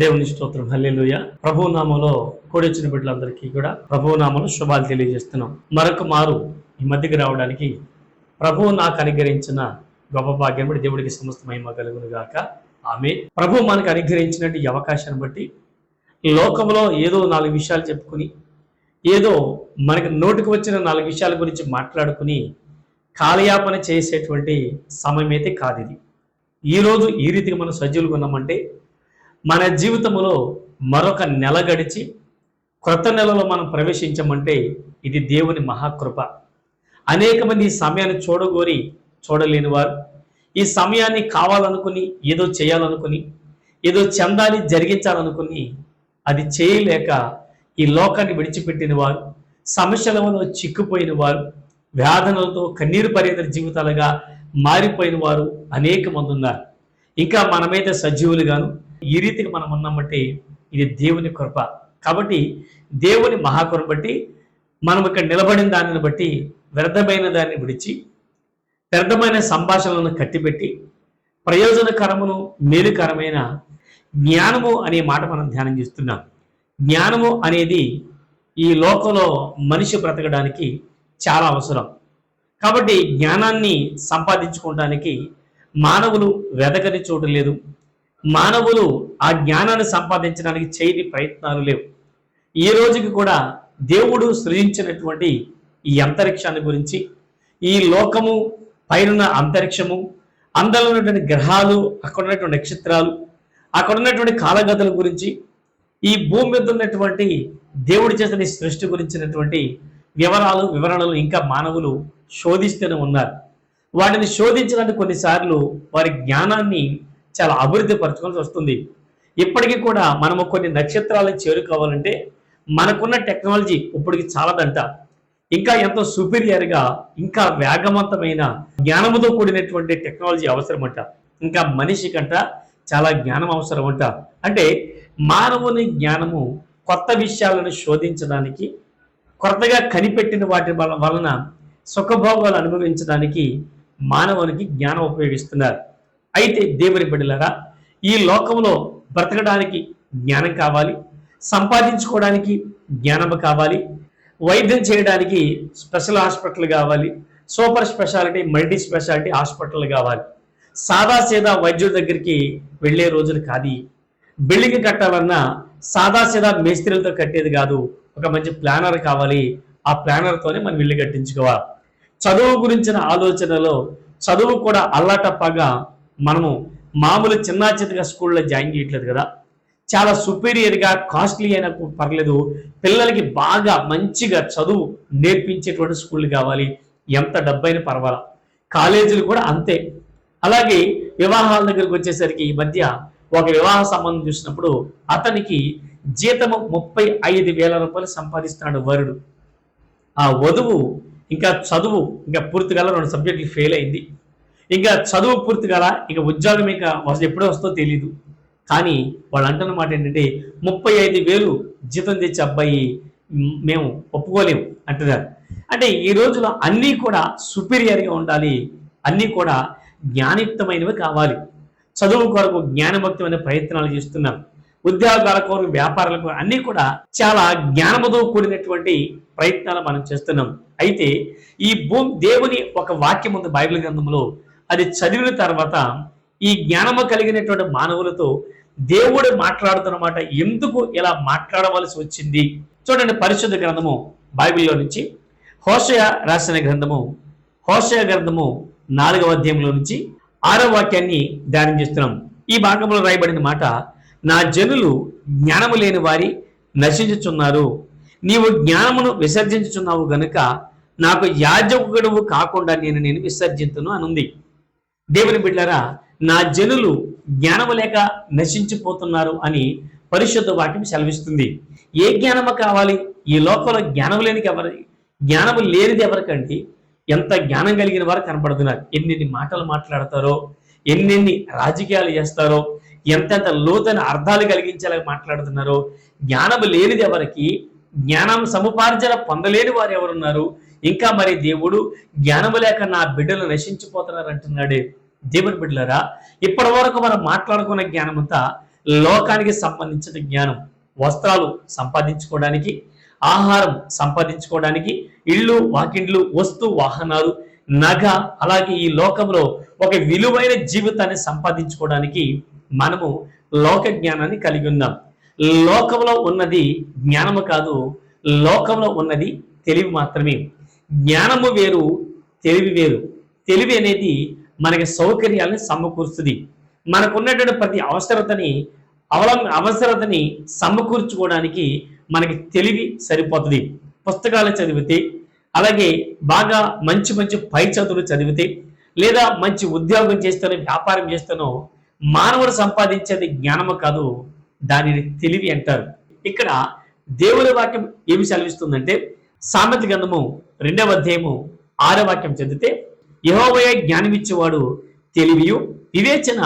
దేవుని స్తోత్రం. హల్లెలుయ. ప్రభు నామంలో కూడొచ్చిన బిడ్డలందరికీ కూడా ప్రభు నామంలో శుభాలు తెలియజేస్తున్నాం. మరొక మారు ఈ మధ్యకి రావడానికి ప్రభు నాకు అనుగ్రహించిన గొప్ప భాగ్యం బట్టి దేవుడికి సమస్త మహిమ కలుగును గాక. ఆమె ప్రభు మనకు అనుగ్రహించినట్టు ఈ అవకాశాన్ని బట్టి లోకంలో ఏదో నాలుగు విషయాలు చెప్పుకుని ఏదో మనకి నోటికి వచ్చిన నాలుగు విషయాల గురించి మాట్లాడుకుని కాలయాపన చేసేటువంటి సమయం అయితే కాదు ఇది. ఈరోజు ఈ రీతిగా మనం సజ్జులుగా ఉన్నామంటే మన జీవితంలో మరొక నెల గడిచి క్రొత్త నెలలో మనం ప్రవేశించమంటే ఇది దేవుని మహాకృప. అనేక మంది ఈ సమయాన్ని చూడగోరి చూడలేని వారు ఈ సమయాన్ని కావాలనుకుని ఏదో చేయాలనుకుని ఏదో చందాన్ని జరిగించాలనుకుని అది చేయలేక ఈ లోకాన్ని విడిచిపెట్టిన వారు సమస్యలలో చిక్కుపోయిన వారు వేదనలతో కన్నీరు పర్యటన జీవితాలుగా మారిపోయిన వారు అనేక మంది ఉన్నారు. ఇంకా మనమైతే సజీవులుగాను ఈ రీతికి మనం ఉన్నామంటే ఇది దేవుని కృప. కాబట్టి దేవుని మహాకృప బట్టి మనం ఇక్కడ నిలబడిన దానిని బట్టి వ్యర్థమైన దాన్ని విడిచి వ్యర్థమైన సంభాషణలను కట్టిపెట్టి ప్రయోజనకరమును మేలుకరమైన జ్ఞానము అనే మాట మనం ధ్యానం చేస్తున్నాం. జ్ఞానము అనేది ఈ లోకంలో మనిషి బ్రతకడానికి చాలా అవసరం. కాబట్టి జ్ఞానాన్ని సంపాదించుకోవడానికి మానవులు వెదకని చోటు లేదు. మానవులు ఆ జ్ఞానాన్ని సంపాదించడానికి చేయని ప్రయత్నాలు లేవు. ఈ రోజుకి కూడా దేవుడు సృజించినటువంటి ఈ అంతరిక్షాన్ని గురించి ఈ లోకము పైన అంతరిక్షము అందులో ఉన్నటువంటి గ్రహాలు అక్కడ ఉన్నటువంటి నక్షత్రాలు అక్కడ ఉన్నటువంటి కాలగతుల గురించి ఈ భూమి మీద ఉన్నటువంటి దేవుడు చేసిన సృష్టి గురించినటువంటి వివరాలు వివరణలు ఇంకా మానవులు శోధిస్తూనే ఉన్నారు. వాటిని శోధించడానికి కొన్నిసార్లు వారి జ్ఞానాన్ని చాలా అభివృద్ధి పరచుకోవాల్సి వస్తుంది. ఇప్పటికీ కూడా మనము కొన్ని నక్షత్రాలను చేరుకోవాలంటే మనకున్న టెక్నాలజీ ఇప్పటికి చాలదంట. ఇంకా ఎంతో సుపీరియర్గా ఇంకా వేగవంతమైన జ్ఞానముతో కూడినటువంటి టెక్నాలజీ అవసరమంట. ఇంకా మనిషి కంట చాలా జ్ఞానం అవసరం అంట అంటే మానవుని జ్ఞానము కొత్త విషయాలను శోధించడానికి కొత్తగా కనిపెట్టిన వాటి వలన సుఖభోగాలు అనుభవించడానికి మానవునికి జ్ఞానం ఉపయోగిస్తున్నారు. అయితే దేవుని బిడ్డలారా ఈ లోకంలో బ్రతకడానికి జ్ఞానం కావాలి సంపాదించుకోవడానికి జ్ఞానం కావాలి వైద్యం చేయడానికి స్పెషల్ హాస్పిటల్ కావాలి super speciality multi speciality hospital కావాలి. సాదా సీదా వైద్యుడి దగ్గరికి వెళ్ళే రోజులు కాదు బిల్డింగ్ కట్టాలన్నా సాదా సీదా మేస్త్రీలతో కట్టేది కాదు. ఒక మంచి ప్లానర్ కావాలి. ఆ ప్లానర్తోనే మనం ఇల్లు కట్టించుకోవాలి. చదువు గురించిన ఆలోచనలో చదువు కూడా అల్లాటప్పగా మనము మామూలు చిన్న చిన్నగా స్కూల్లో జాయిన్ చేయట్లేదు కదా. చాలా సుపీరియర్గా కాస్ట్లీ అయినా పర్లేదు. పిల్లలకి బాగా మంచిగా చదువు నేర్పించేటువంటి స్కూళ్ళు కావాలి. ఎంత డబ్బైనా పర్వాలా. కాలేజీలు కూడా అంతే. అలాగే వివాహాల దగ్గరికి వచ్చేసరికి ఈ మధ్య ఒక వివాహ సంబంధం చూసినప్పుడు అతనికి జీతము ముప్పై ఐదు వేల రూపాయలు సంపాదిస్తున్నాడు వరుడు. ఆ వధువు ఇంకా చదువు ఇంకా పూర్తిగా రెండు సబ్జెక్టులు ఫెయిల్ అయింది. ఇంకా చదువు పూర్తిగా ఇక ఉద్యోగం ఇంకా ఎప్పుడో వస్తుందో తెలియదు కానీ వాళ్ళు అంటున్న మాట ఏంటంటే ముప్పై ఐదు వేలు జీతం తెచ్చే అబ్బాయి మేము ఒప్పుకోలేము అంటున్నారు. అంటే ఈ రోజులో అన్నీ కూడా సుపీరియర్గా ఉండాలి. అన్నీ కూడా జ్ఞానయుక్తమైనవి కావాలి. చదువు కొరకు జ్ఞానభక్తమైన ప్రయత్నాలు చేస్తున్నాం. ఉద్యోగాల కొరకు వ్యాపారాల కొరకు అన్నీ కూడా చాలా జ్ఞానముతో కూడినటువంటి ప్రయత్నాలు మనం చేస్తున్నాం. అయితే ఈ భూమి దేవుని ఒక వాక్యం ఉంది బైబిల్ గ్రంథంలో అది చదివిన తర్వాత ఈ జ్ఞానము కలిగినటువంటి మానవులతో దేవుడు మాట్లాడుతున్నమాట ఎందుకు ఇలా మాట్లాడవలసి వచ్చింది? చూడండి పరిశుద్ధ గ్రంథము బైబిల్లో నుంచి హోషయ రాసిన గ్రంథము హోషయ గ్రంథము నాలుగవ అధ్యాయంలో నుంచి ఆరో వాక్యాన్ని ధ్యానం చేస్తున్నాం. ఈ భాగంలో రాయబడిన మాట నా జనులు జ్ఞానము లేని వారి నశించుచున్నారు. నీవు జ్ఞానమును విసర్జించుచున్నావు గనుక నాకు యాజకుడువు కాకుండా నేను నేను విసర్జింతును అనుంది. దేవుని బిడ్డారా నా జనులు జ్ఞానము లేక నశించిపోతున్నారు అని పరిశుద్ధ వాక్యం సెలవిస్తుంది. ఏ జ్ఞానము కావాలి? ఈ లోకంలో జ్ఞానం లేనికి ఎవరి జ్ఞానము లేనిది ఎవరికంటే ఎంత జ్ఞానం కలిగిన వారు కనపడుతున్నారు ఎన్నెన్ని మాటలు మాట్లాడతారో ఎన్నెన్ని రాజకీయాలు చేస్తారో ఎంతెంత లోతైన అర్థాలు కలిగించేలా మాట్లాడుతున్నారో జ్ఞానము లేనిది ఎవరికి జ్ఞానం సముపార్జన పొందలేని వారు ఎవరున్నారు? ఇంకా మరి దేవుడు జ్ఞానము లేక నా బిడ్డలు నశించిపోతున్నారు అంటున్నాడే. దేవుని బిడ్డలారా ఇప్పటి వరకు మనం మాట్లాడుకున్న జ్ఞానమంతా లోకానికి సంబంధించిన జ్ఞానం. వస్త్రాలు సంపాదించుకోవడానికి ఆహారం సంపాదించుకోవడానికి ఇళ్ళు వాకిండ్లు వస్తు వాహనాలు నగ అలాగే ఈ లోకంలో ఒక విలువైన జీవితాన్ని సంపాదించుకోవడానికి మనము లోక జ్ఞానాన్ని కలిగి ఉన్నాం. లోకంలో ఉన్నది జ్ఞానము కాదు లోకంలో ఉన్నది తెలివి మాత్రమే. జ్ఞానము వేరు తెలివి వేరు. తెలివి అనేది మనకి సౌకర్యాలను సమకూరుస్తుంది. మనకున్నటువంటి ప్రతి అవసరతని అవలం అవసరతని సమకూర్చుకోవడానికి మనకి తెలివి సరిపోతుంది. పుస్తకాలు చదివితే అలాగే బాగా మంచి మంచి పై చదువులు చదివితే లేదా మంచి ఉద్యోగం చేస్తేనో వ్యాపారం చేస్తేనో మానవుడు సంపాదించేది జ్ఞానము కాదు దానిని తెలివి అంటారు. ఇక్కడ దేవుని వాక్యం ఏమి సెలవిస్తుందంటే సామెత గంధము రెండవ అధ్యాయము ఆరో వాక్యం చదివితే యహోవయ జ్ఞానమిచ్చేవాడు తెలివియు వివేచన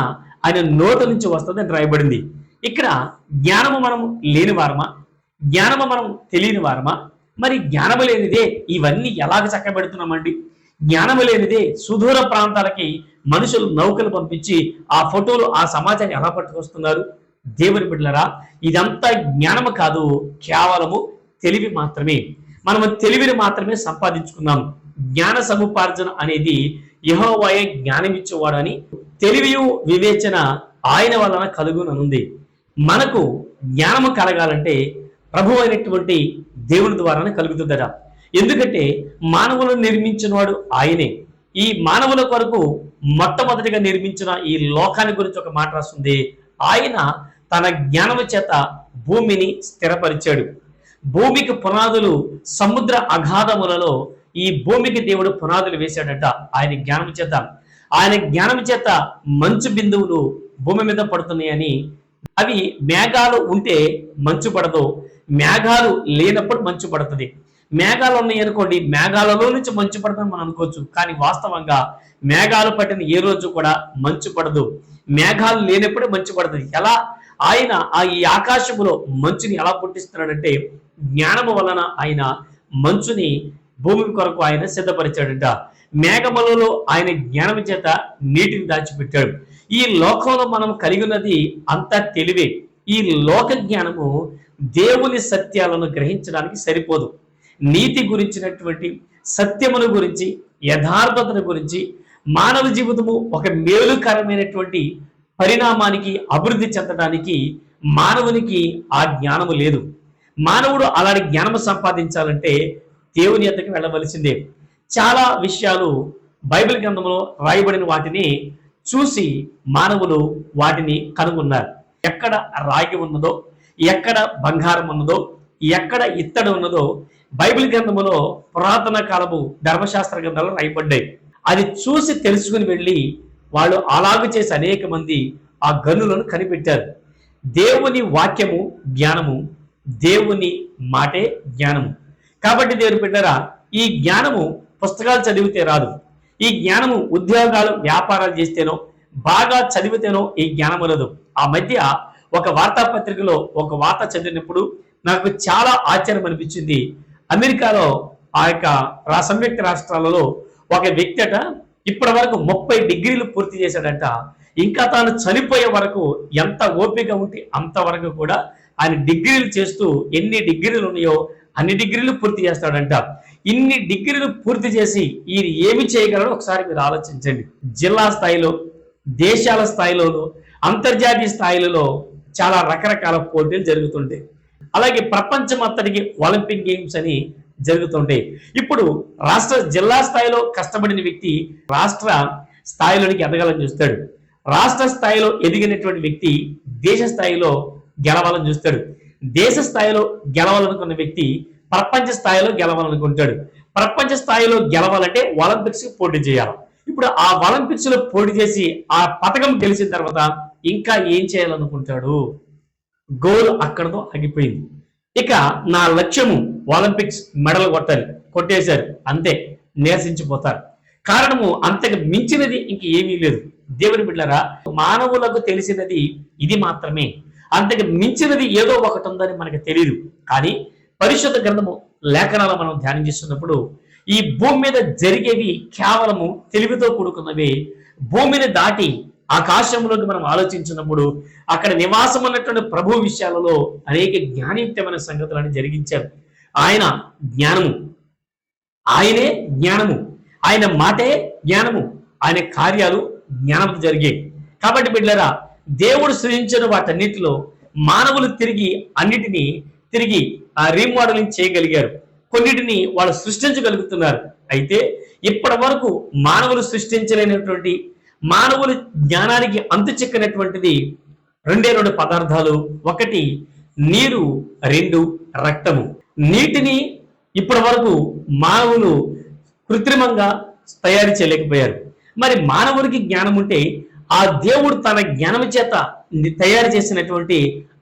ఆయన నోట నుంచి వస్తుందని రాయబడింది. ఇక్కడ జ్ఞానము మనం లేని వారమా? జ్ఞానము మనం తెలియని వారమా? మరి జ్ఞానము లేనిదే ఇవన్నీ ఎలాగ చక్కబెడుతున్నామండి? జ్ఞానము లేనిదే సుదూర ప్రాంతాలకి మనుషులు నౌకలు పంపించి ఆ ఫోటోలు ఆ సమాచారం ఎలా పట్టుకొస్తున్నారు? దేవుని బిడ్డలరా ఇదంతా జ్ఞానము కాదు కేవలము తెలివి మాత్రమే. మనము తెలివిని మాత్రమే సంపాదించుకుందాం జ్ఞాన సముపార్జన అనేది యహోవాయే జ్ఞానం ఇచ్చేవాడు అని తెలివియు వివేచన ఆయన వలన కలుగుననుంది. మనకు జ్ఞానము కలగాలంటే ప్రభు అయినటువంటి దేవుని ద్వారానే కలుగుతుందట. ఎందుకంటే మానవులను నిర్మించిన వాడు ఆయనే. ఈ మానవుల కొరకు మొట్టమొదటిగా నిర్మించిన ఈ లోకాన్ని గురించి ఒక మాట రాస్తుంది ఆయన తన జ్ఞానము చేత భూమిని స్థిరపరిచాడు. భూమికి పునాదులు సముద్ర అగాధములలో ఈ భూమికి దేవుడు పునాదులు వేశాడట. ఆయన జ్ఞానం చేత. ఆయన జ్ఞానం చేత మంచు బిందువులు భూమి మీద పడుతున్నాయని అవి మేఘాలు ఉంటే మంచు పడదు. మేఘాలు లేనప్పుడు మంచు పడుతుంది. మేఘాలు ఉన్నాయి అనుకోండి మేఘాలలో నుంచి మంచు పడుతుంది మనం అనుకోవచ్చు. కానీ వాస్తవంగా మేఘాలు పట్టిన ఏ రోజు కూడా మంచు పడదు. మేఘాలు లేనప్పుడే మంచు పడుతుంది ఎలా? ఆయన ఆ ఈ ఆకాశములో మంచుని ఎలా పుట్టిస్తున్నాడంటే జ్ఞానము వలన ఆయన మంచుని భూమి కొరకు ఆయన సిద్ధపరిచాడంట. మేఘములలో ఆయన జ్ఞానం చేత నీటిని దాచిపెట్టాడు. ఈ లోకంలో మనం కలిగి ఉన్నది అంతా తెలివే. ఈ లోక జ్ఞానము దేవుని సత్యాలను గ్రహించడానికి సరిపోదు. నీతి గురించినటువంటి సత్యమును గురించి యథార్థతను గురించి మానవ జీవితము ఒక మేలుకరమైనటువంటి పరిణామానికి అభివృద్ధి చెందడానికి మానవునికి ఆ జ్ఞానము లేదు. మానవుడు అలాంటి జ్ఞానము సంపాదించాలంటే దేవుని ఎద్దకు వెళ్ళవలసిందే. చాలా విషయాలు బైబిల్ గ్రంథంలో రాయబడిన వాటిని చూసి మానవులు వాటిని కనుగొన్నారు. ఎక్కడ రాగి ఉన్నదో ఎక్కడ బంగారం ఉన్నదో ఎక్కడ ఇత్తడి ఉన్నదో బైబిల్ గ్రంథములో పురాతన కాలపు ధర్మశాస్త్ర గ్రంథాలు రాయబడ్డాయి. అది చూసి తెలుసుకుని వెళ్ళి వాళ్ళు అలాగ చేసి అనేక మంది ఆ గనులను కనిపెట్టారు. దేవుని వాక్యము జ్ఞానము దేవుని మాటే జ్ఞానము. కాబట్టి దేవుని బిడ్డరా ఈ జ్ఞానము పుస్తకాలు చదివితే రాదు. ఈ జ్ఞానము ఉద్యోగాలు వ్యాపారాలు చేస్తేనో బాగా చదివితేనో ఈ జ్ఞానం లేదు. ఆ మధ్య ఒక వార్తాపత్రికలో ఒక వార్త చదివినప్పుడు నాకు చాలా ఆశ్చర్యం అనిపించింది. అమెరికాలో ఆ యొక్క సంయుక్త రాష్ట్రాలలో ఒక వ్యక్తి అట ఇప్పటి వరకు ముప్పై డిగ్రీలు పూర్తి చేశాడంట. ఇంకా తాను చనిపోయే వరకు ఎంత ఓపిక ఉంటే అంతవరకు కూడా ఆయన డిగ్రీలు చేస్తూ ఎన్ని డిగ్రీలు ఉన్నాయో అన్ని డిగ్రీలు పూర్తి చేస్తాడంట. ఇన్ని డిగ్రీలు పూర్తి చేసి ఈయన ఏమి చేయగలడో ఒకసారి మీరు ఆలోచించండి. జిల్లా స్థాయిలో దేశాల స్థాయిలోనూ అంతర్జాతీయ స్థాయిలలో చాలా రకరకాల పోటీలు జరుగుతుంటాయి. అలాగే ప్రపంచం అంతటికి ఒలింపిక్ గేమ్స్ అని జరుగుతుంటాయి. ఇప్పుడు రాష్ట్ర జిల్లా స్థాయిలో కష్టపడిన వ్యక్తి రాష్ట్ర స్థాయిలోనికి ఎదగాలని చూస్తాడు. రాష్ట్ర స్థాయిలో ఎదిగినటువంటి వ్యక్తి దేశ స్థాయిలో గెలవాలని చూస్తాడు. దేశ స్థాయిలో గెలవాలనుకున్న వ్యక్తి ప్రపంచ స్థాయిలో గెలవాలనుకుంటాడు. ప్రపంచ స్థాయిలో గెలవాలంటే ఒలింపిక్స్ పోటీ చేయాలి. ఇప్పుడు ఆ ఒలింపిక్స్లో పోటీ చేసి ఆ పథకం గెలిచిన తర్వాత ఇంకా ఏం చేయాలనుకుంటాడు? గోల్ అక్కడతో ఆగిపోయింది. ఇక నా లక్ష్యము ఒలింపిక్స్ మెడల్ కొట్టాలి. కొట్టేశారు. అంతే. నిరసించిపోతారు. కారణము అంతకు మించినది ఇంక ఏమీ లేదు. దేవుని బిడ్డరా మానవులకు తెలిసినది ఇది మాత్రమే. అంతకు మించినది ఏదో ఒకటి ఉందని మనకు తెలియదు కానీ పరిశుద్ధ గ్రంథము లేఖనాలు మనం ధ్యానం చేస్తున్నప్పుడు ఈ భూమి మీద జరిగేవి కేవలము తెలివితో కూడుకున్నవి. భూమిని దాటి ఆకాశంలోకి మనం ఆలోచించినప్పుడు అక్కడ నివాసం ఉన్నటువంటి ప్రభు విషయాలలో అనేక జ్ఞానయుక్తమైన సంగతులను జరిగించారు. ఆయన జ్ఞానము. ఆయనే జ్ఞానము. ఆయన మాటే జ్ఞానము. ఆయన కార్యాలు జ్ఞానంతో జరిగాయి. కాబట్టి బిడ్డరా దేవుడు సృజించిన వాటన్నిటిలో మానవులు తిరిగి అన్నిటినీ తిరిగి ఆ రీమోడలింగ్ చేయగలిగారు. కొన్నిటిని వాళ్ళు సృష్టించగలుగుతున్నారు. అయితే ఇప్పటి వరకు మానవులు సృష్టించలేనటువంటి మానవుల జ్ఞానానికి అంతు చిక్కనటువంటిది రెండే రెండు పదార్థాలు. ఒకటి నీరు రెండు రక్తము. నీటిని ఇప్పటి వరకు మానవులు కృత్రిమంగా తయారు చేయలేకపోయారు. మరి మానవుడికి జ్ఞానం ఉంటే ఆ దేవుడు తన జ్ఞానం చేత తయారు చేసినటువంటి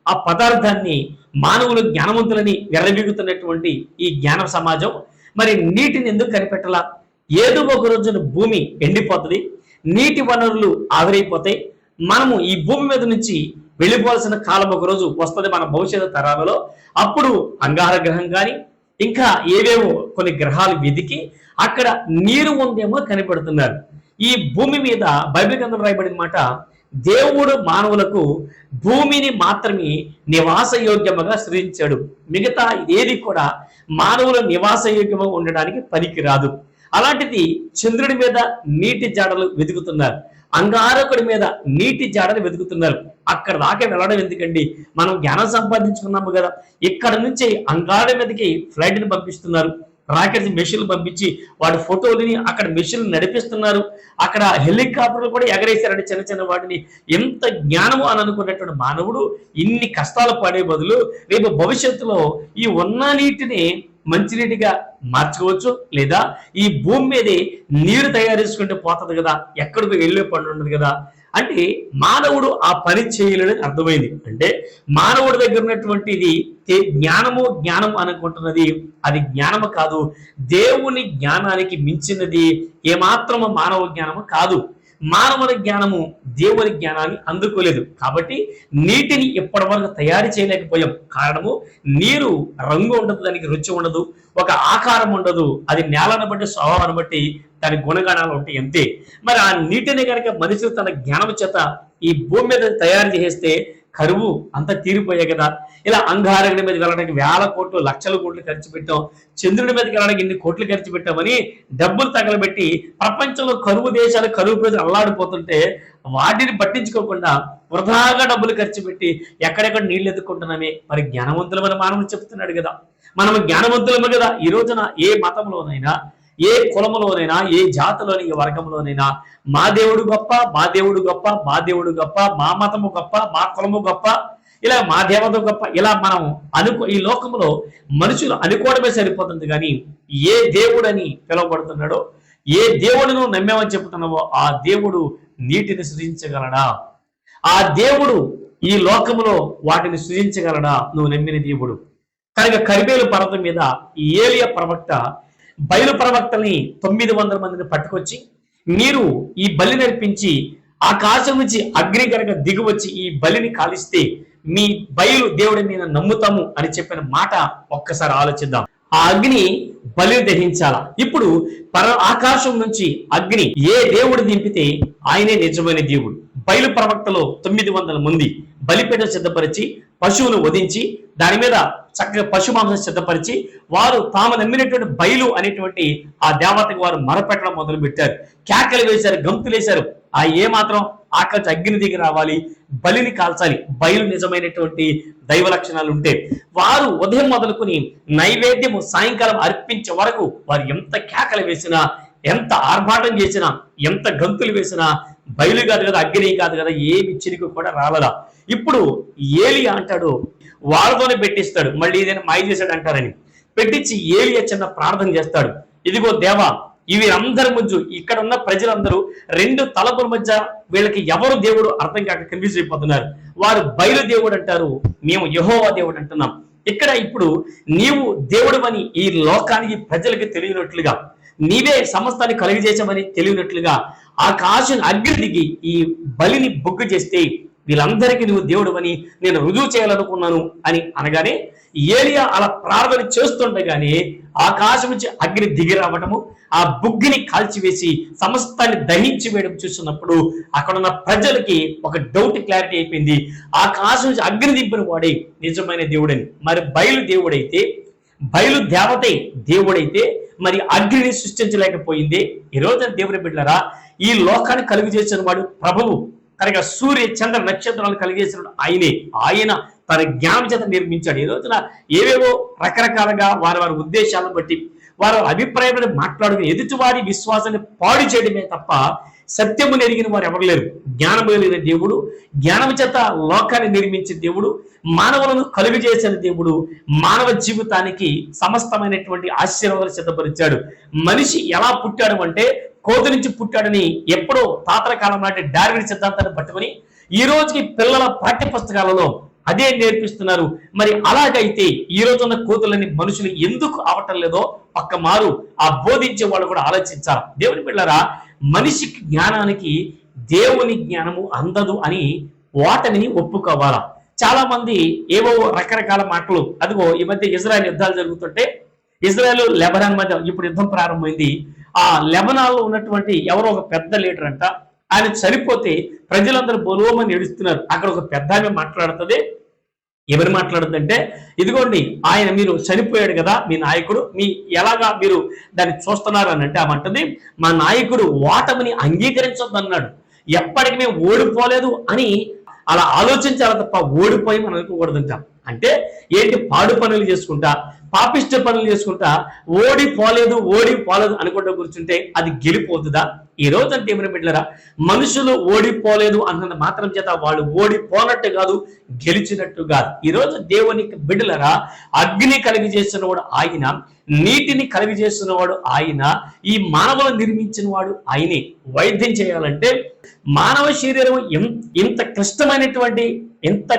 ఆ పదార్థాన్ని మానవులు జ్ఞానవంతులని వెర్రబీగుతున్నటువంటి ఈ జ్ఞాన సమాజం. మరి నీటిని ఎందుకు కనిపెట్టలా? ఏదో ఒక రోజున భూమి ఎండిపోతుంది నీటి వనరులు ఆవిరైపోతాయి. మనము ఈ భూమి మీద నుంచి వెళ్ళిపోవాల్సిన కాలం ఒక రోజు వస్తుంది మన భవిష్యత్తు తరాలలో. అప్పుడు అంగార గ్రహం కానీ ఇంకా ఏవేవో కొన్ని గ్రహాలు వెతికి అక్కడ నీరు ఉందేమో కనిపెడుతున్నారు. ఈ భూమి మీద బైబిల్ గ్రంథం రాయబడిన మాట దేవుడు మానవులకు భూమిని మాత్రమే నివాసయోగ్యముగా సృజించాడు. మిగతా ఏది కూడా మానవుల నివాసయోగ్యముగా ఉండడానికి పనికిరాదు. అలాంటిది చంద్రుడి మీద నీటి జాడలు వెతుకుతున్నారు. అంగారకుడి మీద నీటి జాడలు వెతుకుతున్నారు. అక్కడ దాకా వెళ్ళడం ఎందుకండి? మనం జ్ఞానం సంపాదించుకున్నాము కదా. ఇక్కడ నుంచి అంగారం మీదకి ఫ్లైట్ని పంపిస్తున్నారు. రాకెట్స్ మెషిన్లు పంపించి వాటి ఫోటోలని అక్కడ మెషిన్లు నడిపిస్తున్నారు. అక్కడ హెలికాప్టర్లు కూడా ఎగరేశారని చిన్న చిన్న వాటిని. ఎంత జ్ఞానము అని అనుకున్నటువంటి మానవుడు ఇన్ని కష్టాలు పడే బదులు రేపు భవిష్యత్తులో ఈ ఉన్న నీటిని మంచినీటిగా మార్చుకోవచ్చు లేదా ఈ భూమి మీదే నీరు తయారు చేసుకుంటే పోతుంది కదా. ఎక్కడికి వెళ్ళే పని ఉండదు కదా. అంటే మానవుడు ఆ పని చేయలేదని అర్థమైంది. అంటే మానవుడి దగ్గర ఉన్నటువంటిది తే- జ్ఞానము జ్ఞానం అనుకుంటున్నది అది జ్ఞానము కాదు. దేవుని జ్ఞానానికి మించినది ఏమాత్రము మానవ జ్ఞానము కాదు. మానవుని జ్ఞానము దేవుని జ్ఞానాన్ని అందుకోలేదు. కాబట్టి నీటిని ఇప్పటి వరకు తయారు చేయలేకపోయాం. కారణము నీరు రంగు ఉండదు దానికి రుచి ఉండదు ఒక ఆకారం ఉండదు అది నేలను బట్టి స్వభావాన్ని బట్టి దాని గుణగణాలు ఉంటాయి అంతే. మరి ఆ నీటిని కనుక మనుషులు తన జ్ఞానం చేత ఈ భూమి మీద తయారు చేస్తే కరువు అంతా తీరిపోయాయి కదా. ఇలా అంగారకుడి మీద వెళ్ళడానికి వేల కోట్లు లక్షల కోట్లు ఖర్చు పెట్టాం. చంద్రుడి మీదకి వెళ్ళడానికి ఇన్ని కోట్లు ఖర్చు పెట్టామని డబ్బులు తగలబెట్టి ప్రపంచంలో కరువు దేశాలు కరువు ప్రజలు అల్లాడిపోతుంటే వాటిని పట్టించుకోకుండా వృధాగా డబ్బులు ఖర్చు పెట్టి ఎక్కడెక్కడ నీళ్ళు ఎదుర్కొంటున్నామే మరి జ్ఞానవంతులమని మానవుడు చెప్తున్నాడు కదా. మనం జ్ఞానవంతులము కదా. ఈ రోజున ఏ మతంలోనైనా ఏ కులములోనైనా ఏ జాతిలోని ఏ వర్గంలోనైనా మా దేవుడు గొప్ప మా దేవుడు గొప్ప మా దేవుడు గొప్ప మా మతము గొప్ప మా కులము గొప్ప ఇలా మా దేవత గొప్ప ఇలా మనం అనుకో ఈ లోకంలో మనుషులు అనుకోవడమే సరిపోతుంది కానీ ఏ దేవుడని పిలువబడుతున్నాడో ఏ దేవుడును నమ్మేమని చెప్తున్నావో ఆ దేవుడు నీటిని సృజించగలడా? ఆ దేవుడు ఈ లోకములో వాటిని సృజించగలడా? నువ్వు నమ్మిన దేవుడు. కనుక కరిబేలు పర్వతం మీద ఈ ప్రవక్త బయలు ప్రవక్తల్ని తొమ్మిది వందల మందిని పట్టుకొచ్చి మీరు ఈ బలి నేర్పించి ఆకాశం నుంచి అగ్ని కనుక దిగువచ్చి ఈ బలిని కాలిస్తే మీ బయలు దేవుడి మీద నమ్ముతాము అని చెప్పిన మాట ఒక్కసారి ఆలోచిద్దాం. ఆ అగ్ని బలి దహించాల? ఇప్పుడు పర ఆకాశం నుంచి అగ్ని ఏ దేవుడు దింపితే ఆయనే నిజమైన దేవుడు. బయలు ప్రవక్తలో తొమ్మిది వందల మంది బలిపేట సిద్ధపరిచి పశువును వధించి దాని మీద చక్కగా పశు మాంసం సిద్ధపరిచి వారు తాము నమ్మినటువంటి బయలు అనేటువంటి ఆ దేవతకు వారు మరపెట్టడం మొదలు పెట్టారు కేకలు వేశారు గంతులు వేశారు. ఆ ఏ మాత్రం ఆకాశ అగ్ని దిగి రావాలి బలిని కాల్చాలి. బయలు నిజమైనటువంటి దైవ లక్షణాలు ఉంటే వారు ఉదయం మొదలుకొని నైవేద్యము సాయంకాలం అర్పించే వరకు వారు ఎంత కేకలు వేసినా ఎంత ఆర్భాటం చేసినా ఎంత గంతులు వేసినా బయలు కాదు కదా అగ్ని కాదు కదా ఏమి ఇచ్చినకు కూడా రాలదా ఇప్పుడు ఏలి అంటాడు వాళ్ళతోనే పెట్టిస్తాడు మళ్ళీ ఏదైనా మాయ చేశాడు అంటారని. పెట్టించి ఏలియా చిన్న ప్రార్థన చేస్తాడు. ఇదిగో దేవా ఇవి అందరి ముందు ఇక్కడ ఉన్న ప్రజలందరూ రెండు తలపుల మధ్య వీళ్ళకి ఎవరు దేవుడు అర్థం కాక కన్ఫ్యూజ్ అయిపోతున్నారు. వారు బయలు దేవుడు అంటారు మేము యహోవా దేవుడు అంటున్నాం. ఇక్కడ ఇప్పుడు నీవు దేవుడవని ఈ లోకానికి ప్రజలకి తెలియనట్లుగా నీవే సమస్తాన్ని కలుగజేసామని తెలియనట్లుగా ఆకాశం అగ్ని దిగి ఈ బలిని బొగ్గు చేస్తే వీళ్ళందరికీ నువ్వు దేవుడవని నేను రుజువు చేయాలనుకున్నాను అని అనగానే ఏలియా అలా ప్రార్థన చేస్తుండగానే ఆకాశం నుంచి అగ్ని దిగి రావటము ఆ బుగ్గిని కాల్చివేసి సమస్తాన్ని దహించి వేయడం చూస్తున్నప్పుడు అక్కడ ఉన్న ప్రజలకి ఒక డౌట్ క్లారిటీ అయిపోయింది. ఆకాశం నుంచి అగ్ని దింపిన వాడే నిజమైన దేవుడని. మరి బయలు దేవుడైతే బయలు దేవతే దేవుడైతే మరి అగ్నిని సృష్టించలేకపోయింది. ఈ రోజున దేవుని బిడ్డరా ఈ లోకాన్ని కలిగజేసిన వాడు ప్రభువు. కనుక సూర్య చంద్ర నక్షత్రాలను కలిగేసిన ఆయనే. ఆయన తన జ్ఞానం చేత నిర్మించాడు. ఈ రోజున ఏవేవో రకరకాలుగా వారి వారి ఉద్దేశాలను బట్టి వారి అభిప్రాయాలను మాట్లాడుకుని ఎదుటివారి విశ్వాసాన్ని పాడు చేయడమే తప్ప సత్యము నెరిగిన వారు ఎవరు లేరు. జ్ఞానము లేని దేవుడు జ్ఞానము చేత లోకాన్ని నిర్మించిన దేవుడు మానవులను కలుగు చేసిన దేవుడు మానవ జీవితానికి సమస్తమైనటువంటి ఆశీర్వాదాలు సిద్ధపరిచాడు. మనిషి ఎలా పుట్టాడు అంటే కోతి నుంచి పుట్టాడని ఎప్పుడో తాతల కాలం నాటి డార్విన్ సిద్ధాంతాన్ని పట్టుకొని ఈ రోజుకి పిల్లల పాఠ్య పుస్తకాలలో అదే నేర్పిస్తున్నారు. మరి అలాగైతే ఈ రోజున్న కోతులని మనుషులు ఎందుకు అవటం లేదో పక్క మారు. ఆ బోధించే వాళ్ళు కూడా ఆలోచించారు. దేవుని పిల్లరా మనిషికి జ్ఞానానికి దేవుని జ్ఞానము అందదు అని వాటని ఒప్పుకోవాలా? చాలా మంది ఏవో రకరకాల మాటలు అదిగో ఈ మధ్య ఇజ్రాయెల్ యుద్ధాలు జరుగుతుంటే ఇజ్రాయెల్ లెబనాన్ మధ్య ఇప్పుడు యుద్ధం ప్రారంభమైంది. ఆ లెబనాల్లో ఉన్నటువంటి ఎవరో ఒక పెద్ద లీడర్ అంట ఆయన చనిపోతే ప్రజలందరూ బొలోమని ఏడుస్తున్నారు. అక్కడ ఒక పెద్ద ఆమె మాట్లాడుతుంది. ఎవరు మాట్లాడుతుందంటే ఇదిగోండి ఆయన మీరు చనిపోయాడు కదా మీ నాయకుడు మీ ఎలాగా మీరు దాన్ని చూస్తున్నారు అని అంటే ఆమంటుంది మా నాయకుడు ఓటమిని అంగీకరించొద్దన్నాడు. ఎప్పటికీ మేము ఓడిపోలేదు అని అలా ఆలోచించాలి తప్ప ఓడిపోయి మనం అనుకోకూడదంటాం అంటే ఏంటి పాడు పనులు చేసుకుంటా పాపిష్ట పనులు చేసుకుంటా ఓడిపోలేదు ఓడిపోలేదు అనుకుంటూ కూర్చుంటే అది గెలిపోతుందా? ఈ రోజు అంటే ఏమైనా బిడ్డరా మనుషులు ఓడిపోలేదు అన్నది మాత్రం చేత వాళ్ళు ఓడిపోనట్టు కాదు గెలిచినట్టు కాదు. ఈ రోజు దేవునికి బిడ్డలరా అగ్ని కలిగి చేసిన వాడు ఆయన నీటిని కలిగి చేసిన వాడు ఆయన ఈ మానవులు నిర్మించిన వాడు ఆయనే. వైద్యం చేయాలంటే మానవ శరీరం ఇంత క్లిష్టమైనటువంటి ఎంత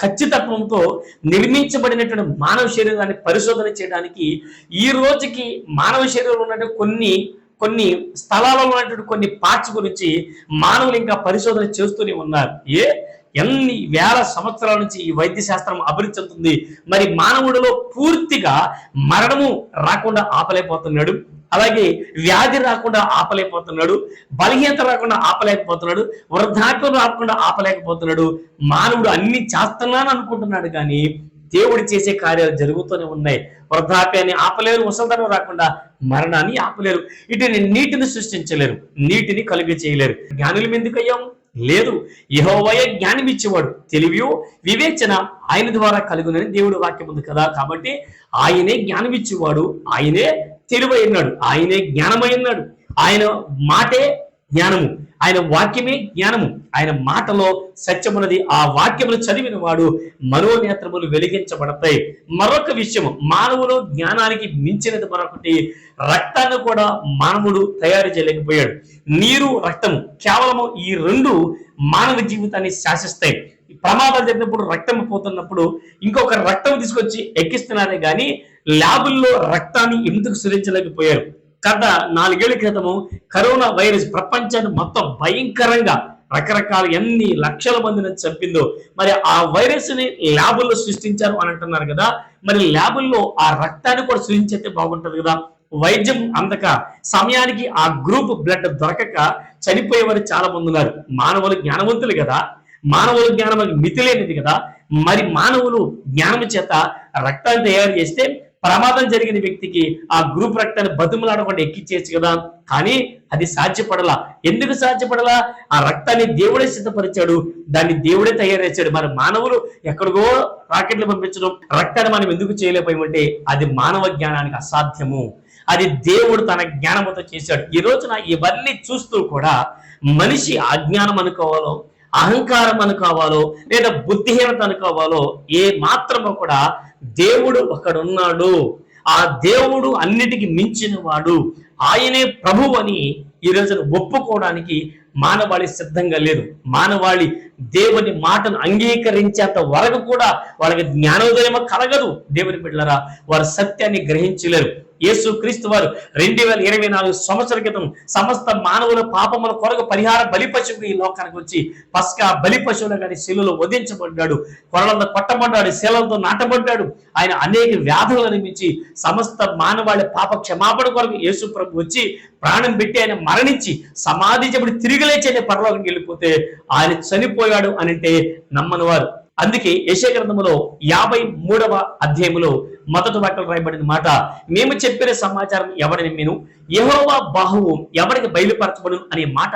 ఖచ్చితత్వంతో నిర్మించబడినటువంటి మానవ శరీరాన్ని పరిశోధన చేయడానికి ఈ రోజుకి మానవ శరీరంలో ఉన్నటువంటి కొన్ని కొన్ని స్థలాలలో ఉన్నటువంటి కొన్ని పార్ట్స్ గురించి మానవులు ఇంకా పరిశోధన చేస్తూనే ఉన్నారు. ఏ? ఎన్ని వేల సంవత్సరాల నుంచి ఈ వైద్య శాస్త్రం అభివృద్ధి చెందుతుంది? మరి మానవుడిలో పూర్తిగా మరణము రాకుండా ఆపలేకపోతున్నాడు. అలాగే వ్యాధి రాకుండా ఆపలేకపోతున్నాడు. బలహీనత రాకుండా ఆపలేకపోతున్నాడు. వృద్ధాప్యం రాకుండా ఆపలేకపోతున్నాడు. మానవుడు అన్ని చేస్తున్నాను అనుకుంటున్నాడు కానీ దేవుడు చేసే కార్యాలు జరుగుతూనే ఉన్నాయి. వృద్ధాప్యాన్ని ఆపలేరు ముసల్దనం రాకుండా మరణాన్ని ఆపలేరు. ఇటు నీటిని సృష్టించలేరు నీటిని కలుగ చేయలేరు జ్ఞానులు ఎందుకయ్యాం లేదు. యహోవయ జ్ఞానం ఇచ్చేవాడు తెలివి వివేచన ఆయన ద్వారా కలుగునని దేవుడు వాక్యం ఉంది కదా. కాబట్టి ఆయనే జ్ఞానం ఇచ్చేవాడు ఆయనే తెలివైనాడు ఆయనే జ్ఞానమైనాడు ఆయన మాటే జ్ఞానము. ఆయన వాక్యమే జ్ఞానము. ఆయన మాటలో సత్యమున్నది. ఆ వాక్యములు చదివిన వాడు మరో నేత్రములు వెలిగించబడతాయి. మరొక విషయము మానవులు జ్ఞానానికి మించినది మరొకటి రక్తాన్ని కూడా మానవుడు తయారు చేయలేకపోయాడు. నీరు రక్తము కేవలము ఈ రెండు మానవ జీవితాన్ని శాసిస్తాయి. ప్రమాదాలు జరిగినప్పుడు రక్తం పోతున్నప్పుడు ఇంకొక రక్తం తీసుకొచ్చి ఎక్కిస్తున్నారే కానీ ల్యాబుల్లో రక్తాన్ని ఎందుకు సృజించలేకపోయారు గత నాలుగేళ్ళ క్రితము కరోనా వైరస్ ప్రపంచాన్ని మొత్తం భయంకరంగా రకరకాల ఎన్ని లక్షల మందిని చంపిందో మరి ఆ వైరస్ని ల్యాబుల్లో సృష్టించారు అని అంటున్నారు కదా మరి ల్యాబుల్లో ఆ రక్తాన్ని కూడా సృష్టించే బాగుంటది కదా? వైద్యం అందక సమయానికి ఆ గ్రూప్ బ్లడ్ దొరకక చనిపోయేవారు చాలా మంది ఉన్నారు. మానవులు జ్ఞానవంతులు కదా? మానవుల జ్ఞానం మితి లేనిది కదా? మరి మానవులు జ్ఞానం చేత రక్తాన్ని తయారు చేస్తే ప్రమాదం జరిగిన వ్యక్తికి ఆ గ్రూప్ రక్తాన్ని బతుములాడకుండా ఎక్కిచ్చేయచ్చు కదా. కానీ అది సాధ్యపడలా. ఎందుకు సాధ్యపడలా? ఆ రక్తాన్ని దేవుడే సిద్ధపరిచాడు. దాన్ని దేవుడే తయారు చేశాడు. మరి మానవులు ఎక్కడికో రాకెట్లు పంపించడం రక్తాన్ని మనం ఎందుకు చేయలేకపోయామంటే అది మానవ జ్ఞానానికి అసాధ్యము. అది దేవుడు తన జ్ఞానముతో చేశాడు. ఈ రోజున ఇవన్నీ చూస్తూ కూడా మనిషి అజ్ఞానం అనుకోవాలో అహంకారం అనుకోవాలో లేదా బుద్ధిహీనత అనుకోవాలో ఏ మాత్రము కూడా దేవుడు ఒకడున్నాడు ఆ దేవుడు అన్నిటికి మించిన వాడు ఆయనే ప్రభు అని ఈ రోజున ఒప్పుకోవడానికి మానవాళి సిద్ధంగా లేదు. మానవాళి దేవుని మాటను అంగీకరించేంత వరకు కూడా వాళ్ళకి జ్ఞానోదయం కలగదు. దేవుని బిడ్డలరా వారు సత్యాన్ని గ్రహించలేరు. యేసు క్రీస్తు వారు రెండు వేల ఇరవై నాలుగు సంవత్సరాల క్రితం సమస్త మానవుల పాపముల కొరకు పరిహార బలి పశువుగా ఈ లోకానికి వచ్చి పస్కా బలి పశువులు కానీ శిలులో వధించబడ్డాడు. కొరలతో కొట్టబడ్డాడు శిలలతో నాటబడ్డాడు. ఆయన అనేక వ్యాధులు నిర్మించి సమస్త మానవాళి పాప క్షమాపణ కొరకు యేసు ప్రభు వచ్చి ప్రాణం పెట్టి ఆయన మరణించి సమాధి చెప్పుడు తిరిగి లేచి పరలోకి వెళ్ళిపోతే ఆయన చనిపోయాడు అని అంటే నమ్మని వారు అందుకే యశ గ్రంథములో యాభై మూడవ అధ్యాయములో మొదటి వాక్యం రాయబడిన మాట మేము చెప్పిన సమాచారం ఎవరిని నేను యెహోవా బాహువు ఎవరికి బయలుపరచబడు అనే మాట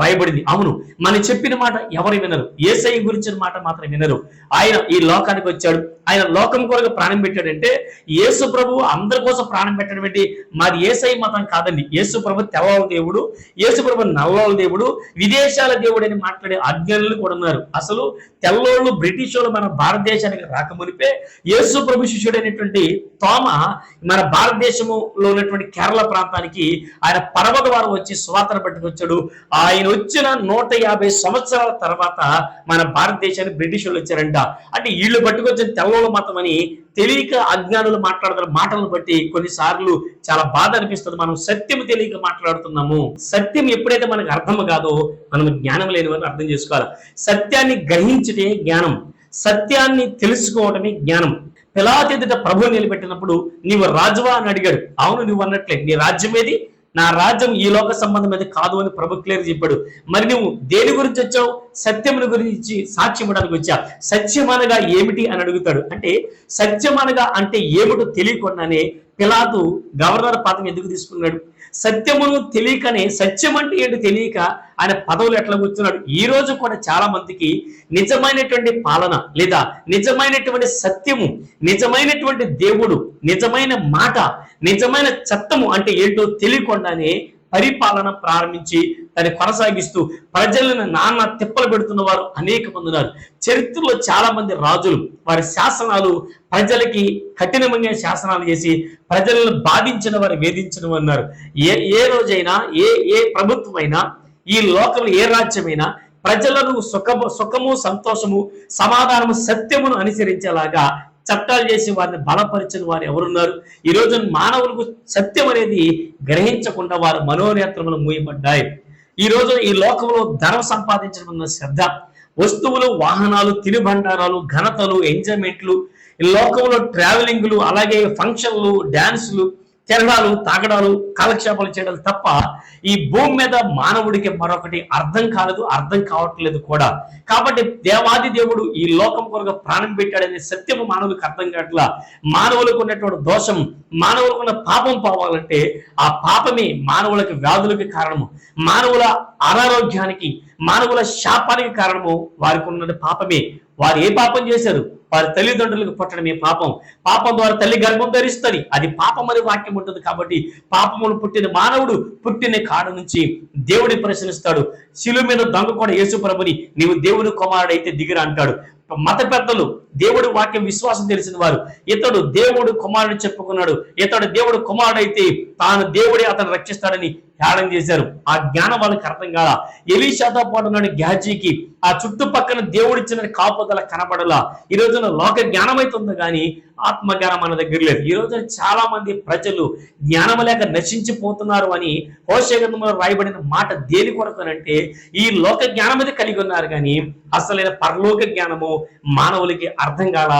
రాయబడింది. అవును మనం చెప్పిన మాట ఎవరు వినరు. ఏసై గురించిన మాట మాత్రం వినరు. ఆయన ఈ లోకానికి వచ్చాడు. ఆయన లోకం కొరకు ప్రాణం పెట్టాడంటే యేసు ప్రభు అందరి కోసం ప్రాణం పెట్టడం ఏంటి? మరి ఏసై మతం కాదండి. యేసు ప్రభు తెల్లల దేవుడు యేసు ప్రభు నల్లల దేవుడు విదేశాల దేవుడు అని మాట్లాడే అజ్ఞానులు కూడా ఉన్నారు. అసలు తెల్లోళ్ళు బ్రిటిష్ వాళ్ళు మన భారతదేశానికి రాకమునిపే యేసు ప్రభు శిష్యుడైనటువంటి తోమ మన భారతదేశంలో ఉన్నటువంటి కేరళ ప్రాంతానికి ఆయన పర్వత వారు వచ్చి స్వాతంత్ర పట్టుకొచ్చాడు. ఆయన వచ్చిన నూట యాభై సంవత్సరాల తర్వాత మన భారతదేశానికి బ్రిటిష్ వాళ్ళు వచ్చారంట. అంటే వీళ్ళు పట్టుకొచ్చిన తెల్లోళ్ళ మతం అని తెలియక అజ్ఞానులు మాట్లాడుతున్న మాటలను బట్టి కొన్నిసార్లు చాలా బాధ అనిపిస్తుంది. మనం సత్యం తెలియక మాట్లాడుతున్నాము. సత్యం ఎప్పుడైతే మనకు అర్థం కాదో మనం జ్ఞానం లేనివని అర్థం చేసుకోవాలి. సత్యాన్ని గ్రహించటే జ్ఞానం. సత్యాన్ని తెలుసుకోవటమే జ్ఞానం. పిలాతెదుట ప్రభు నిలబెట్టినప్పుడు నీవు రాజువా? అని అడిగాడు. అవును నువ్వు అన్నట్లే. నీ రాజ్యం ఏది? నా రాజ్యం ఈ లోక సంబంధం కాదు అని ప్రభు క్లియర్ చెప్పాడు. మరి నువ్వు దేని గురించి వచ్చావు? సత్యముని గురించి సాక్ష్యం ఇవ్వడానికి వచ్చా? సత్యం అనగా ఏమిటి అని అడుగుతాడు. అంటే సత్యం అనగా అంటే ఏమిటో తెలియకుండానే పిలాతు గవర్నర్ పదం ఎందుకు తీసుకున్నాడు? సత్యమును తెలియకనే సత్యం అంటే ఏంటి తెలియక ఆయన పదవులు ఎట్లా కూర్చున్నాడు? ఈ రోజు కూడా చాలా మందికి నిజమైనటువంటి పాలన లేదా నిజమైనటువంటి సత్యము నిజమైనటువంటి దేవుడు నిజమైన మాట నిజమైన చట్టము అంటే ఏంటో తెలియకుండానే పరిపాలన ప్రారంభించి దాన్ని కొనసాగిస్తూ ప్రజలను నాన్న తిప్పలు పెడుతున్న వారు అనేక మంది ఉన్నారు. చరిత్రలో చాలా మంది రాజులు వారి శాసనాలు ప్రజలకి కఠినమైన శాసనాలు చేసి ప్రజలను బాధించిన వారు వేధించిన వారు ఉన్నారు. ఏ ఏ రోజైనా ఏ ఏ ప్రభుత్వమైనా ఈ లోకంలో ఏ రాజ్యమైనా ప్రజలను సుఖము సుఖము సంతోషము సమాధానము సత్యమును అనుసరించేలాగా చట్టాలు చేసి వారిని బలపరిచిన వారు ఎవరున్నారు? ఈ రోజు మానవులకు సత్యం అనేది గ్రహించకుండా వారి మనోనేత్రములు మూయబడ్డాయి. ఈ రోజు ఈ లోకంలో ధనం సంపాదించడం శ్రద్ధ. వస్తువులు వాహనాలు తినుబండారాలు ఘనతలు ఎంజాయ్మెంట్లు ఈ లోకంలో ట్రావెలింగ్లు అలాగే ఫంక్షన్లు డ్యాన్సులు తిరగడాలు తాగడాలు కాలక్షేపాలు చేయడం తప్ప ఈ భూమి మీద మానవుడికి మరొకటి అర్థం కాలేదు అర్థం కావట్లేదు కూడా. కాబట్టి దేవాది దేవుడు ఈ లోకం కొరకు ప్రాణం పెట్టాడనే సత్యము మానవులకు అర్థం కావట్లా? మానవులకు ఉన్నటువంటి దోషం మానవులకు ఉన్న పాపం పోవాలంటే ఆ పాపమే మానవులకు వ్యాధులకి కారణము. మానవుల అనారోగ్యానికి మానవుల శాపానికి కారణము వారికి ఉన్నది పాపమే. వారు ఏ పాపం చేశారు? వారి తల్లిదండ్రులకు పుట్టడమే పాపం. పాపం ద్వారా తల్లి గర్భం ధరిస్తుంది. అది పాపం అని వాక్యం ఉంటుంది కాబట్టి పాపమును పుట్టిన మానవుడు పుట్టిన కాడ నుంచి దేవుడి ప్రశ్నిస్తాడు. శిలువ మీద దొంగ కూడా యేసుప్రభుని నీవు దేవుని కుమారుడైతే దిగిరా అంటాడు. మత పెద్దలు దేవుడి వాక్యం విశ్వాసం తెలిసిన వారు ఇతడు దేవుడు కుమారుడు చెప్పుకున్నాడు. ఇతడు దేవుడు కుమారుడైతే తాను దేవుడే అతను రక్షిస్తాడని ధ్యానం చేశారు. ఆ జ్ఞానం వాళ్ళకి అర్థం కాల. ఎలీషాతో పాటు ఉన్న గ్యాజీకి ఆ చుట్టుపక్కల దేవుడిచ్చిన కాపుదల కనబడలా. ఈ రోజున లోక జ్ఞానం అవుతుంది కానీ ఆత్మజ్ఞానం మన దగ్గర లేదు. ఈ రోజున చాలా మంది ప్రజలు జ్ఞానం లేక నశించిపోతున్నారు అని హోషగంధంలో రాయబడిన మాట దేని కొరకనంటే ఈ లోక జ్ఞానం మీద కలిగి ఉన్నారు కానీ అసలైన పరలోక జ్ఞానము మానవులకి అర్థం కాల.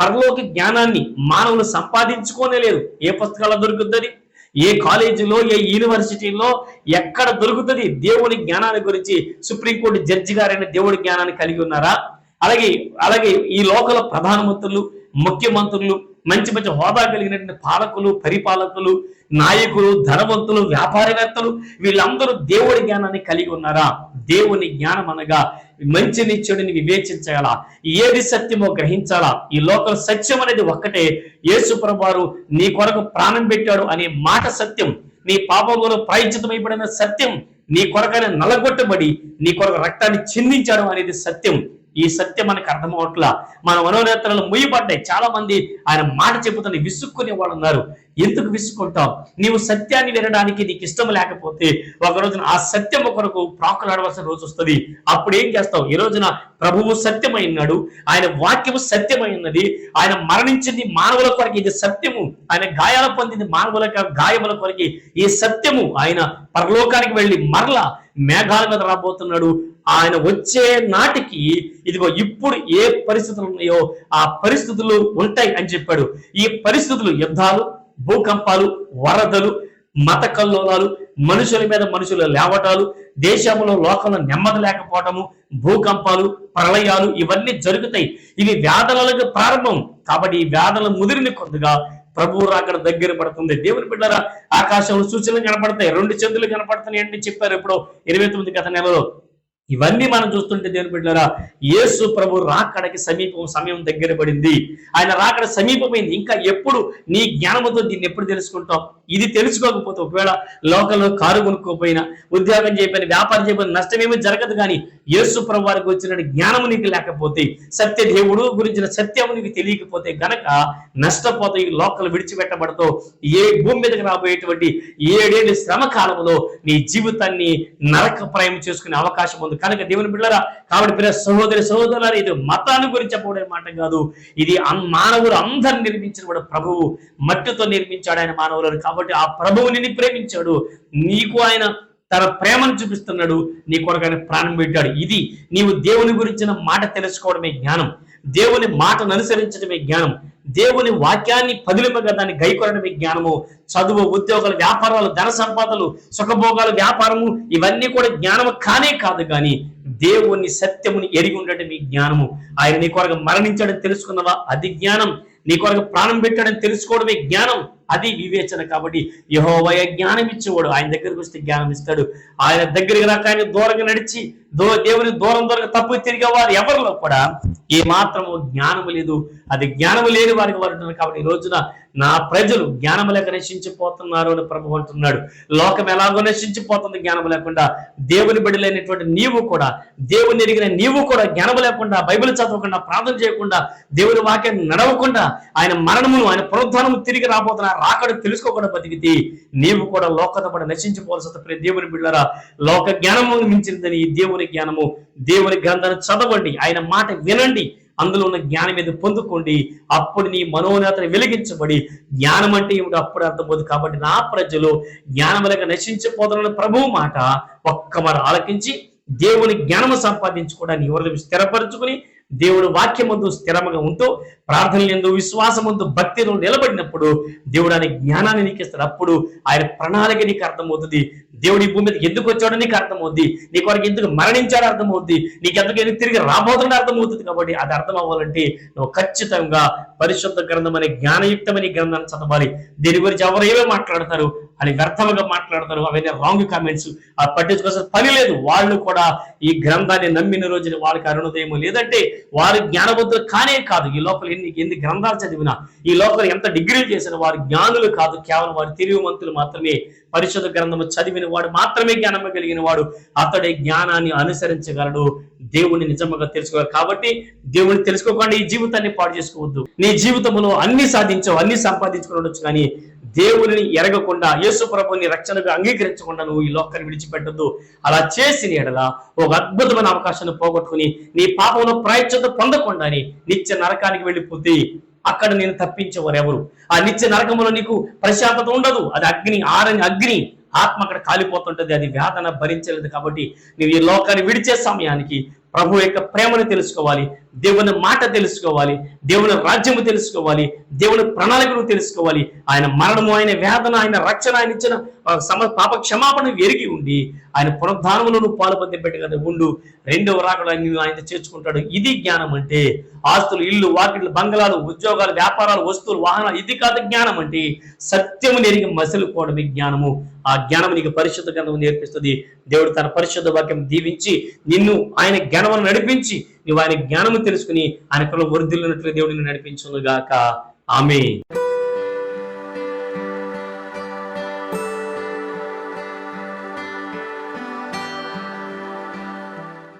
పరలోక జ్ఞానాన్ని మానవులు సంపాదించుకోనే లేదు. ఏ పుస్తకాల్లో దొరుకుతుంది? ఏ కాలేజీలో ఏ యూనివర్సిటీలో ఎక్కడ దొరుకుతుంది దేవుని జ్ఞానాన్ని గురించి సుప్రీంకోర్టు జడ్జి గారైన దేవుడి జ్ఞానాన్ని కలిగి ఉన్నారా? అలాగే అలాగే ఈ లోకల ప్రధానమంత్రులు ముఖ్యమంత్రులు మంచి మంచి హోదా కలిగినటువంటి పాలకులు పరిపాలకులు నాయకులు ధనవంతులు వ్యాపారవేత్తలు వీళ్ళందరూ దేవుడి జ్ఞానాన్ని కలిగి ఉన్నారా? దేవుని జ్ఞానం అనగా మంచిని చెడుని వివేచించగల ఏది సత్యమో గ్రహించాలా? ఈ లోకం సత్యం అనేది ఒక్కటే. యేసుప్రభు నీ కొరకు ప్రాణం పెట్టాడు అనే మాట సత్యం. నీ పాపములు ప్రాయచితమైపడిన సత్యం. నీ కొరకనే నలగొట్టబడి నీ కొరకు రక్తాన్ని చిందించడం అనేది సత్యం. ఈ సత్యం మనకు అర్థమవట్లా మన మనోనేత్రాలు ముయ్యబడ్డాయి. చాలా మంది ఆయన మాట చెబుతున్న విసుక్కునే వాళ్ళు ఉన్నారు. ఎందుకు విసుక్కుంటావు? నీవు సత్యాన్ని వినడానికి నీకు ఇష్టం లేకపోతే ఒక రోజున ఆ సత్యం కొరకు ప్రాకులాడవలసిన రోజు వస్తుంది. అప్పుడు ఏం చేస్తావు? ఈ రోజున ప్రభువు సత్యమై ఉన్నాడు ఆయన వాక్యము సత్యమై ఉన్నది ఆయన మరణించింది మానవుల కొరకు ఇది సత్యము ఆయన గాయాలు పొందింది మానవుల గాయముల కొరకు ఈ సత్యము. ఆయన పరలోకానికి వెళ్ళి మరలా మేఘాల మీద రాబోతున్నాడు. ఆయన వచ్చే నాటికి ఇదిగో ఇప్పుడు ఏ పరిస్థితులు ఉన్నాయో ఆ పరిస్థితులు ఉంటాయి అని చెప్పాడు. ఈ పరిస్థితులు యుద్ధాలు భూకంపాలు వరదలు మత కల్లోలాలు మనుషుల మీద మనుషుల లేవటాలు దేశంలో లోకంలో నెమ్మది లేకపోవటము భూకంపాలు ప్రళయాలు ఇవన్నీ జరుగుతాయి. ఇవి వ్యాధులకు ప్రారంభం. కాబట్టి ఈ వ్యాధుల ముదిరిని కొద్దిగా ప్రభువు అక్కడ దగ్గర పడుతుంది. దేవుని బిడ్డరా ఆకాశంలో సూచనలు కనపడతాయి. రెండు చంద్రులు కనపడుతున్నాయి అని చెప్పారు ఇప్పుడు ఇరవై తొమ్మిది గత నెలలో. ఇవన్నీ మనం చూస్తుంటే దేవుని బిడ్డరా యేసు ప్రభు రాకడకి సమీపం సమయం దగ్గర పడింది. ఆయన రాకడ సమీపమైంది. ఇంకా ఎప్పుడు నీ జ్ఞానముతో దీన్ని ఎప్పుడు తెలుసుకుంటాం? ఇది తెలుసుకోకపోతే ఒకవేళ లోకల్లో కారు కొనుక్కోపోయినా ఉద్యోగం చేయకపోయినా వ్యాపారం చేయకపోయినా నష్టమేమీ జరగదు కానీ యేసు ప్రభు వారికి వచ్చిన జ్ఞానము నీకు లేకపోతే సత్య దేవుడు గురించిన సత్యము నీకు తెలియకపోతే గనక నష్టపోతే ఈ లోకలు విడిచిపెట్టబడతో ఏ భూమి మీదకి రాబోయేటువంటి ఏడేళ్ళు శ్రమ కాలంలో నీ జీవితాన్ని నరకప్రాయం చేసుకునే అవకాశం ఉంది. కనుక దేవుని బిళ్ళరా కాబట్టి ప్రియ సహోదరి సహోదరులారా ఇది మతాన్ని గురించి చెప్పబడే మాట కాదు. ఇది మానవులు అందరిని నిర్మించిన కూడా ప్రభువు మట్టితో నిర్మించాడు ఆయన మానవులను. కాబట్టి ఆ ప్రభువు నిన్ను ప్రేమించాడు. నీకు ఆయన తన ప్రేమను చూపిస్తున్నాడు. నీ కొరకు ఆయన ప్రాణం పెట్టాడు ఇది నీవు దేవుని గురించిన మాట తెలుసుకోవడమే జ్ఞానం. దేవుని మాటను అనుసరించడమే జ్ఞానం. దేవుని వాక్యాన్ని పదిలిపగా దాన్ని గైకొనడమే జ్ఞానము. చదువు ఉద్యోగాలు వ్యాపారాలు ధన సంపాదనలు సుఖభోగాలు వ్యాపారము ఇవన్నీ కూడా జ్ఞానము కానే కాదు కానీ దేవుని సత్యముని ఎరిగి ఉండటం మీ జ్ఞానము. ఆయన నీ కొరకు మరణించడం తెలుసుకున్నవా? అది జ్ఞానం. నీ కొరకు ప్రాణం పెట్టడం తెలుసుకోవడమే జ్ఞానం. అది వివేచన కాబట్టి యహోవయ జ్ఞానం ఇచ్చేవాడు. ఆయన దగ్గరికి వస్తే జ్ఞానం ఇస్తాడు. ఆయన దగ్గరికి రాక ఆయన దూరంగా నడిచి దో దేవుని దూరం దూరంగా తప్పు తిరిగే వారు ఎవరిలో కూడా ఏ మాత్రము జ్ఞానము లేదు. అది జ్ఞానము లేని వారికి వారు ఉన్నారు కాబట్టి ఈ రోజున నా ప్రజలు జ్ఞానము లేక నశించిపోతున్నారు అని ప్రభు అంటున్నాడు. లోకం ఎలాగో నశించిపోతుంది జ్ఞానం లేకుండా. దేవుని బిడ్డలైనటువంటి నీవు కూడా దేవుని ఎరిగిన నీవు కూడా జ్ఞానం లేకుండా బైబిల్ చదవకుండా ప్రార్థన చేయకుండా దేవుని వాక్యాన్ని నడవకుండా ఆయన మరణమును ఆయన పునరుద్ధానము తిరిగి రాబోతున్న రాకడ తెలుసుకోకుండా బతికితే నీవు కూడా లోకత పడి నశించిపోవాల్సి వస్తుంది దేవుని బిళ్ళరా లోక జ్ఞానము మించిందని ఈ దేవుని జ్ఞానము దేవుని గ్రంథాన్ని చదవండి ఆయన మాట వినండి అందులో ఉన్న జ్ఞానం మీద పొందుకోండి అప్పుడు నీ మనోనేతను వెలిగించబడి జ్ఞానం అంటే ఏమిటో అప్పుడు అర్థమవుతుంది కాబట్టి నా ప్రజలు జ్ఞానం లేక నశించిపోతున్న ప్రభువు మాట ఒక్క మరి ఆలకించి దేవుని జ్ఞానము సంపాదించుకోవడానికి ఎవరు స్థిరపరచుకుని దేవుడు వాక్యమందు స్థిరముగా ఉంటూ ప్రార్థనలు ఎందు విశ్వాసముందు భక్తిలో నిలబడినప్పుడు దేవుడు ఆయన జ్ఞానాన్ని నీకు ఇస్తాడు అప్పుడు ఆయన ప్రణాళిక నీకు అర్థమవుతుంది. దేవుడి భూమి మీద ఎందుకు వచ్చాడో నీకు అర్థమవుద్ది. నీ కొరకు ఎందుకు మరణించాడో అర్థమవుద్ది. నీకు ఎందుకు ఎందుకు తిరిగి రాబోతుండో అర్థమవుతుంది కాబట్టి అది అర్థం అవ్వాలంటే నువ్వు ఖచ్చితంగా పరిశుద్ధ గ్రంథం అనే జ్ఞానయుక్తమైన గ్రంథాన్ని చదవాలి. దీని గురించి ఎవరు ఏమేమి మాట్లాడతారు? అని వ్యర్థముగా మాట్లాడతారు. అవన్నీ రాంగ్ కామెంట్స్ ఆ పట్టించుకోవాల్సిన పని లేదు. వాళ్ళు కూడా ఈ గ్రంథాన్ని నమ్మిన రోజున వాళ్ళకి అరుణోదయం లేదంటే వారు జ్ఞానబుద్ధులు కానే కాదు. ఈ లోపల నీకు ఎన్ని గ్రంథాలు చదివినా ఈ లోపల ఎంత డిగ్రీలు చేసిన వారు జ్ఞానులు కాదు. కేవలం వారు తెలివిమంతులు మాత్రమే. పరిశుద్ధ గ్రంథము చదివిన వాడు మాత్రమే జ్ఞానము కలిగిన వాడు. అతడే జ్ఞానాన్ని అనుసరించగలడు. దేవుణ్ణి నిజముగా తెలుసుకోవాలి కాబట్టి దేవుణ్ణి తెలుసుకోకుండా ఈ జీవితాన్ని పాడు చేసుకోవద్దు. నీ జీవితంలో అన్ని సాధించవు అన్ని సంపాదించుకుని ఉండొచ్చు కానీ దేవుని ఎరగకుండా యేసు ప్రభుని రక్షణగా అంగీకరించకుండా నువ్వు ఈ లోకాన్ని విడిచిపెట్టద్దు. అలా చేసిన ఎడల ఒక అద్భుతమైన అవకాశాన్ని పోగొట్టుకుని నీ పాపంలో ప్రాయశ్చిత పొందకుండాని నిత్య నరకానికి వెళ్ళిపోతే అక్కడ నేను తప్పించేవారు ఎవరు ఆ నిత్య నరకములో నీకు ప్రశాంతత ఉండదు. అది అగ్ని ఆరని అగ్ని ఆత్మ అక్కడ కాలిపోతుంటది. అది వేదన భరించలేదు కాబట్టి నువ్వు ఈ లోకాన్ని విడిచే సమయానికి ప్రభు యొక్క ప్రేమను తెలుసుకోవాలి. దేవుని మాట తెలుసుకోవాలి దేవుని రాజ్యము తెలుసుకోవాలి దేవుని ప్రణాళికను తెలుసుకోవాలి. ఆయన మరణము ఆయన వేదన ఆయన రక్షణ ఆయన ఇచ్చిన సమ పాప క్షమాపణ ఎరిగి ఉండి ఆయన పునర్ధానములను నువ్వు పాలు ఉండు. రెండవ రాకడ ఆయన చేర్చుకుంటాడు. ఇది జ్ఞానం అంటే ఆస్తులు ఇల్లు వాకిళ్ళు బంగళాలు ఉద్యోగాలు వ్యాపారాలు వస్తువులు వాహనాలు ఇది కాదు జ్ఞానం అంటే సత్యము నెరిగి మసలుకోవడమే జ్ఞానము. ఆ జ్ఞానం నీకు పరిశుద్ధ గ్రంథం నేర్పిస్తుంది. దేవుడు తన పరిశుద్ధ వాక్యం దీవించి నిన్ను ఆయన జ్ఞానమును నడిపించి వారి జ్ఞానము తెలుసుకుని ఆయన కృప వృద్ధులున్నట్లు దేవుడిని నడిపించును గాక ఆమె